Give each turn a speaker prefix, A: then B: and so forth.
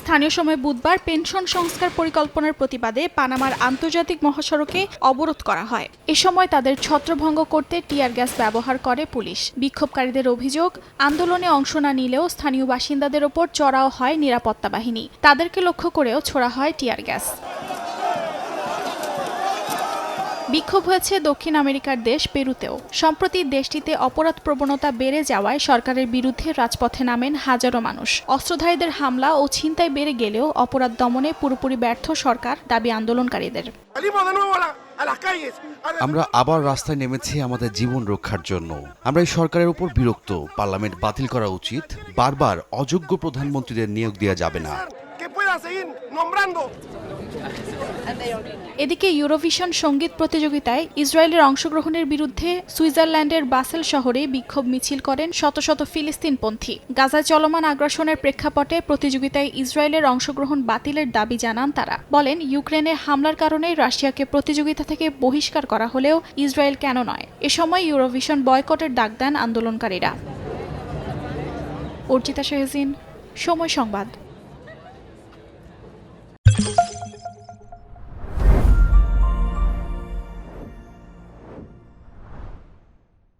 A: স্থানীয় সময় বুধবার পেনশন সংস্কার পরিকল্পনার প্রতিবাদে পানামার আন্তর্জাতিক মহাসড়কে অবরোধ করা হয়। এ সময় তাদের ছত্রভঙ্গ করতে টিয়ার গ্যাস ব্যবহার করে পুলিশ। বিক্ষোভকারীদের অভিযোগ, আন্দোলনে অংশ না নিলেও স্থানীয় বাসিন্দাদের ওপর চড়াও হয় নিরাপত্তা বাহিনী। তাদেরকে লক্ষ্য করেও ছোড়া হয় টিয়ার গ্যাস। বিক্ষোভ হয়েছে দক্ষিণ আমেরিকার দেশ পেরুতেও। সম্প্রতি দেশটিতে অপরাধ প্রবণতা বেড়ে যাওয়ায় সরকারের বিরুদ্ধে রাজপথে নামেন হাজারো মানুষ। অস্ত্রধারীদের হামলা ও ছিনতাই বেড়ে গেলেও অপরাধ দমনে পুরোপুরি ব্যর্থ সরকার, দাবি আন্দোলনকারীদের।
B: আমরা আবার রাস্তায় নেমেছি আমাদের জীবন রক্ষার জন্য। আমরা এই সরকারের উপর বিরক্ত। পার্লামেন্ট বাতিল করা উচিত। বারবার অযোগ্য প্রধানমন্ত্রীদের নিয়োগ দেওয়া যাবে না।
A: এদিকে ইউরোভিশন সংগীত প্রতিযোগিতায় ইসরায়েলের অংশগ্রহণের বিরুদ্ধে সুইজারল্যান্ডের বাসেল শহরে বিক্ষোভ মিছিল করেন শত শত ফিলিস্তিনপন্থী। গাজায় চলমান আগ্রাসনের প্রেক্ষাপটে প্রতিযোগিতায় ইসরায়েলের অংশগ্রহণ বাতিলের দাবি জানান তারা। বলেন, ইউক্রেনে হামলার কারণে রাশিয়াকে প্রতিযোগিতা থেকে বহিষ্কার করা হলেও ইসরায়েল কেন নয়? এ সময় ইউরোভিশন বয়কটের ডাক দেন আন্দোলনকারীরা। অর্চিতা শেহজিন, সময় সংবাদ।